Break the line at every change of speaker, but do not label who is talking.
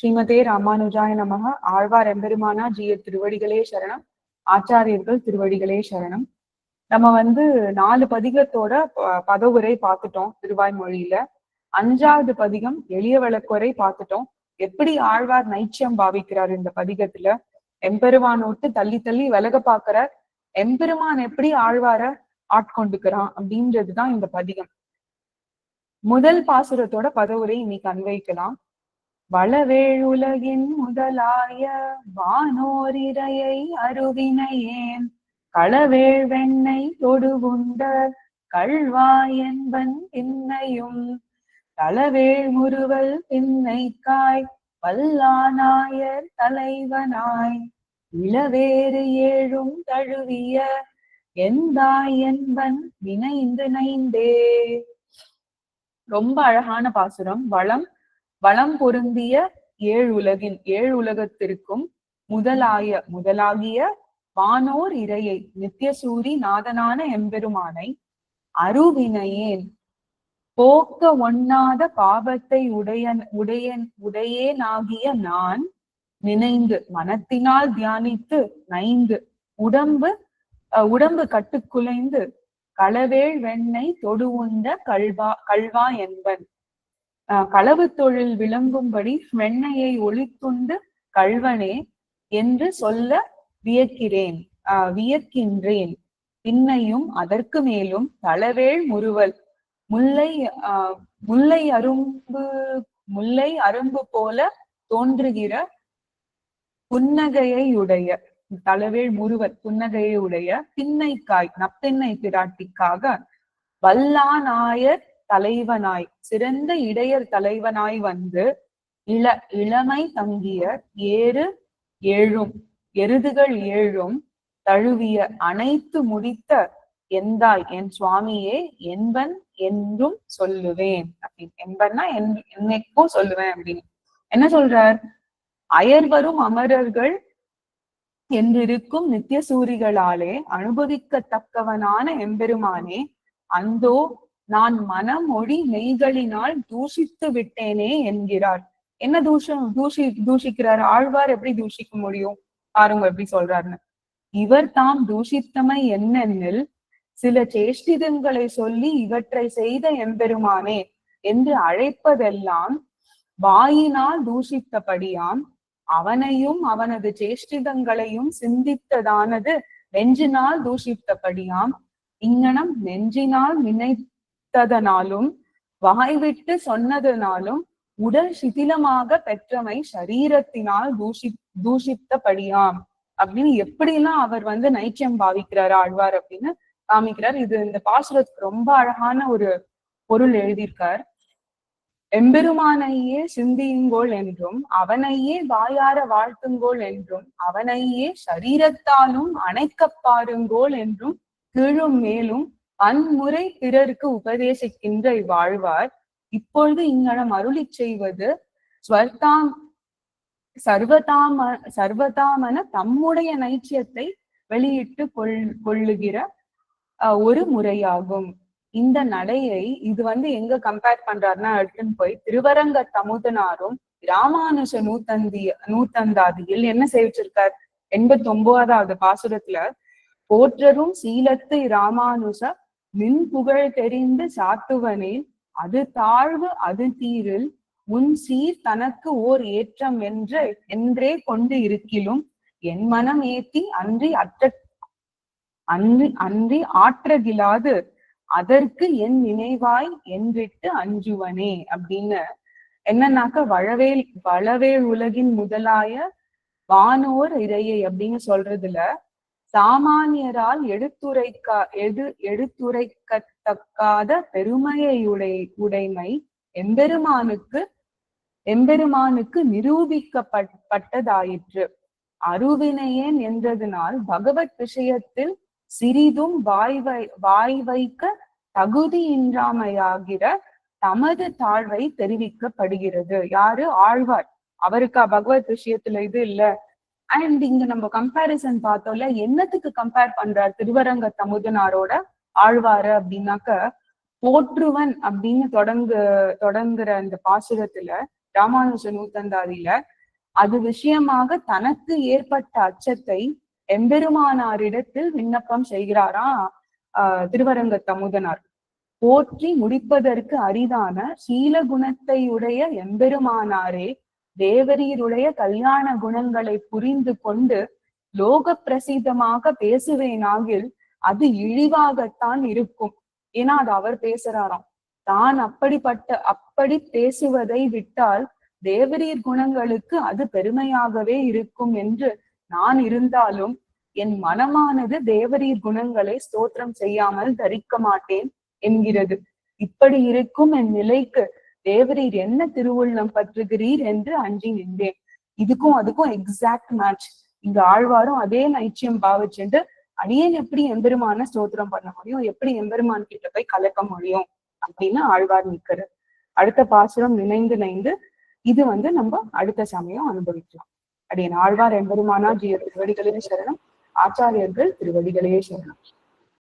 ஸ்ரீமதே ராமானுஜாய நமக ஆழ்வார் எம்பெருமானா ஜிய திருவடிகளே சரணம். ஆச்சாரியர்கள் திருவடிகளே சரணம். நம்ம வந்து நாலு பதிகத்தோட பதவுரை பார்த்துட்டோம் திருவாய்மொழியில. அஞ்சாவது பதிகம் எளிய விளக்குவரை பார்த்துட்டோம். எப்படி ஆழ்வார் நைச்சியம் பாவிக்கிறார் இந்த பதிகத்துல? எம்பெருமானோட்டு தள்ளி தள்ளி விலக பாக்குறார் எம்பெருமான் எப்படி ஆழ்வார ஆட்கொண்டுக்கிறான் அப்படின்றதுதான் இந்த பதிகம். முதல் பாசுரத்தோட பதவுரை இன்னைக்கு அன்வைக்கலாம் வளவேழுலகின் முதலாய வானோரிரையை அருவினையேன் களவேள் வெண்ணை தொடுகுண்ட கள்வாய் என்பன் பின்னையும் தளவேள் முறுவல் பின்னைக்காய் வல்லானாயர் தலைவனாய் இளவேறு ஏழும் தழுவிய எந்தாய் என்பன் வினைந்து நைந்தே. ரொம்ப அழகான பாசுரம். வளம் வளம் பொருந்திய ஏழு உலகின் ஏழு உலகத்திற்கும் முதலாய முதலாகிய வானோர் இறையை நித்தியசூரி நாதனான எம்பெருமானை அருவினையேன். போக்க ஒண்ணாத பாவத்தை உடையன் உடையன் உடையேனாகிய நான் நினைந்து மனத்தினால் தியானித்து நைந்து உடம்பு அஹ், உடம்பு கட்டுக்குலைந்து களவேள் வெண்ணை தொடு உண்ட கல்வா கல்வா என்பன். களவு தொழில் விளங்கும்படி வெண்ணையை ஒளித்துண்டு கல்வனே என்று சொல்ல வியக்கிறேன். ஆஹ் வியக்கின்றேன். பின்னையும் அதற்கு மேலும் தளவேள் முறுவல். முல்லை ஆஹ் முல்லை அரும்பு முல்லை அரும்பு போல தோன்றுகிற புன்னகையை உடைய தளவேள் முறுவல் புன்னகையை உடைய பின்னைக்காய் நப்பெண்ணை பிராட்டிக்காக வல்லானாயர் தலைவனாய் சிறந்த இடையர் தலைவனாய் வந்து இள இளமை தங்கிய ஏறு ஏழும் எருதுகள் ஏழும் தழுவிய அனைத்து முடித்த எந்தாய்? என் சுவாமியே என்பன் என்றும் சொல்லுவேன். அப்படின்னு. என்பன்னா என்- என்னைக்கும் சொல்லுவேன் அப்படின்னு. என்ன சொல்றார்? அயர்வரும் அமரர்கள் என்றிருக்கும் நித்திய சூரிகளாலே அனுபவிக்கத்தக்கவனான எம்பெருமானே அந்தோ நான் மனமொழி மெய்களினால் தூஷித்து விட்டேனே என்கிறார். என்ன தூஷம்? தூஷி தூஷிக்கிறார். ஆழ்வார் எப்படி தூஷிக்க முடியும்? பாருங்க எப்படி சொல்றாருன்னு. இவர் தாம் தூஷித்தமை என்னென்னில் சில சேஷ்டிதங்களை சொல்லி இவற்றை செய்த எம்பெருமானே என்று அழைப்பதெல்லாம் வாயினால் தூஷித்தபடியாம் அவனையும் அவனது சேஷ்டிதங்களையும் சிந்தித்ததானது நெஞ்சினால் தூஷித்தபடியாம். இங்ஙனம் நெஞ்சினால் விட்டதனாலும் வாய்விட்டு சொன்னதனாலும் உடல் சிதிலமாக பெற்றமை சரீரத்தினால் தூஷி தூஷித்தபடியாம். அப்படின்னு எப்படிலாம் அவர் வந்து நைச்சியம் பாவிக்கிறார் ஆழ்வார் அப்படின்னு காமிக்கிறார். இது இந்த பாசுரத்துக்கு ரொம்ப அழகான ஒரு பொருள் எழுதியிருக்கார். எம்பெருமானையே சிந்தியுங்கோள் என்றும் அவனையே வாயார வாழ்த்துங்கோள் என்றும் அவனையே சரீரத்தாலும் அணைக்கப் பாருங்கோள் என்றும் கீழும் மேலும் பன்முறை பிறருக்கு உபதேசிக்கின்ற இவ்வாழ்வார் இப்பொழுது இங்கனம் அருளி செய்வது ஸ்வர்தாம் சர்வதாம சர்வதாமன தம்முடைய நைச்சியத்தை வெளியிட்டு கொள் கொள்ளுகிற அஹ், ஒரு முறையாகும். இந்த நடையை இது வந்து எங்க கம்பேர் பண்றாருன்னா எடுத்துன்னு போய் திருவரங்க தமுதனாரும் ராமானுஜ நூத்தந்தி நூத்தந்தாதியில் என்ன சேவிச்சிருக்கார்? எண்பத்தி ஒன்பதாவது பாசுரத்துல போற்றரும் சீலத்து ராமானுஜ நின் புகழ் தெரிந்து சாத்துவனே அது தாழ்வு அது தீரில் உன் சீர் தனக்கு ஓர் ஏற்றம் என்று என்றே கொண்டு இருக்கிலும் என் மனம் ஏத்தி அன்றி அற்ற அன்றி அன்றி ஆற்றகிலாது அதற்கு என் நினைவாய் என்றிட்டு அஞ்சுவனே அப்படின்னு என்னன்னாக்க வளவேல் வளவேல் உலகின் முதலாய வானோர் இறையை அப்படின்னு சொல்றதுல சாமானியரால் எடுத்துரைக்க எது எடுத்துரைக்கத்தக்காத பெருமையை உடை உடைமை எம்பெருமானுக்கு எம்பெருமானுக்கு நிரூபிக்கப்பட்டதாயிற்று. அருவினையேன் என்றதனால் பகவத் விஷயத்தில் சிறிதும் வாய் வை வாய் வைக்க தகுதியின்றாமையாகிற தமது தாழ்வை தெரிவிக்கப்படுகிறது. யாரு? ஆழ்வார். அவருக்கா பகவத் விஷயத்துல இது இல்ல? அண்ட் இங்க நம்ம கம்பேரிசன் பார்த்தோம்ல என்னத்துக்கு கம்பேர் பண்றார் திருவரங்க தமுதனாரோட ஆழ்வாரு அப்படின்னாக்க போற்றுவன் அப்படின்னு தொடங்கு தொடங்குற அந்த பாசுரத்துல ராமானுஜ நூத்தந்தாதியில அது விஷயமாக தனக்கு ஏற்பட்ட அச்சத்தை எம்பெருமானாரிடத்தில் விண்ணப்பம் செய்கிறாராம் ஆஹ் திருவரங்க தமுதனார். போற்றி முடிப்பதற்கு அரிதான சீல குணத்தை உடைய எம்பெருமானாரே தேவரீருடைய கல்யாண குணங்களை புரிந்து கொண்டு லோக பிரசித்தமாக பேசுவேனாகில் அது இழிவாகத்தான் இருக்கும். ஏன்னா அது அவர் பேசுறாராம். தான் அப்படிப்பட்ட அப்படி பேசுவதை விட்டால் தேவரீர் குணங்களுக்கு அது பெருமையாகவே இருக்கும் என்று நான் இருந்தாலும் என் மனமானது தேவரீர் குணங்களை ஸ்தோத்திரம் செய்யாமல் தரிக்க மாட்டேன் என்கிறது. இப்படி இருக்கும் என் நிலைக்கு தேவரீர் என்ன திருவுள்ளம் பற்றுகிறீர் என்று அஞ்சி நின்றேன். இதுக்கும் அதுக்கும் எக்ஸாக்ட் மேட்ச் இங்க ஆழ்வாரும் அதே நைச்சியம் பாவச்சென்று அடியேன் எப்படி எம்பெருமான ஸ்தோத்திரம் பண்ண முடியும்? எப்படி எம்பெருமான் கிட்ட போய் கலக்க முடியும்? அப்படின்னு ஆழ்வார் நிக்கிறார் அடுத்த பாசுரம் நினைந்து நைந்து இது வந்து நம்ம அடுத்த சமயம் அனுபவிக்கலாம். அடியன் ஆழ்வார் எம்பெருமானா ஜிய திருவடிகளே சரணம் ஆச்சாரியர்கள் திருவடிகளே சரணம்.